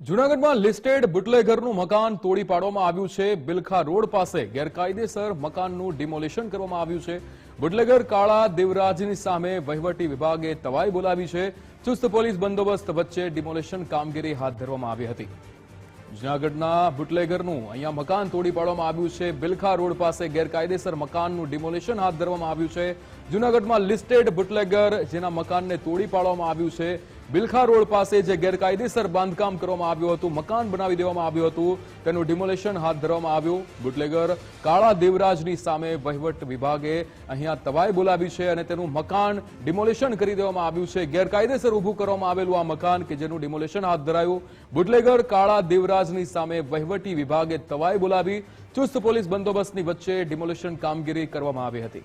જૂનાગઢમાં લિસ્ટેડ બુટલેગરનું મકાન તોડી પાડવામાં આવ્યું છે. બિલખા રોડ પાસે ગેરકાયદેસર મકાનનું ડિમોલિશન કરવામાં આવ્યું છે. બુટલેગર કાળા દેવરાજની સામે વહીવટી વિભાગે તવાઈ બોલાવી છે. ચુસ્ત પોલીસ બંદોબસ્ત વચ્ચે ડિમોલિશન કામગીરી હાથ ધરવામાં આવી હતી. જુનાગઢના બુટલેગરનું અહીંયા મકાન તોડી પાડવામાં આવ્યું છે. બિલખા રોડ પાસે ગેરકાયદેસર મકાનનું ડિમોલિશન હાથ ધરવામાં આવ્યું છે. જુનાગઢમાં લિસ્ટેડ બુટલેગર જેના મકાનને તોડી પાડવામાં આવ્યું છે. બિલખા રોડ પાસે જે ગેરકાયદેસર બાંધકામ કરવામાં આવ્યું હતું, મકાન બનાવી દેવામાં આવ્યું હતું, તેનું ડિમોલેશન હાથ ધરવામાં આવ્યું. બુટલેગર, કાળા દેવરાજની સામે વહીવટ વિભાગે અહીંયા તવાઈ બોલાવી છે અને તેનું મકાન ડિમોલેશન કરી દેવામાં આવ્યું છે. ગેરકાયદેસર ઊભું કરવામાં આવેલું આ મકાન કે જેનું ડિમોલેશન હાથ ધરાયું. બુટલેગર, કાળા દેવરાજની સામે વહીવટી વિભાગે તવાઈ બોલાવી ચુસ્ત પોલીસ બંદોબસ્તની વચ્ચે ડિમોલેશન કામગીરી કરવામાં આવી હતી.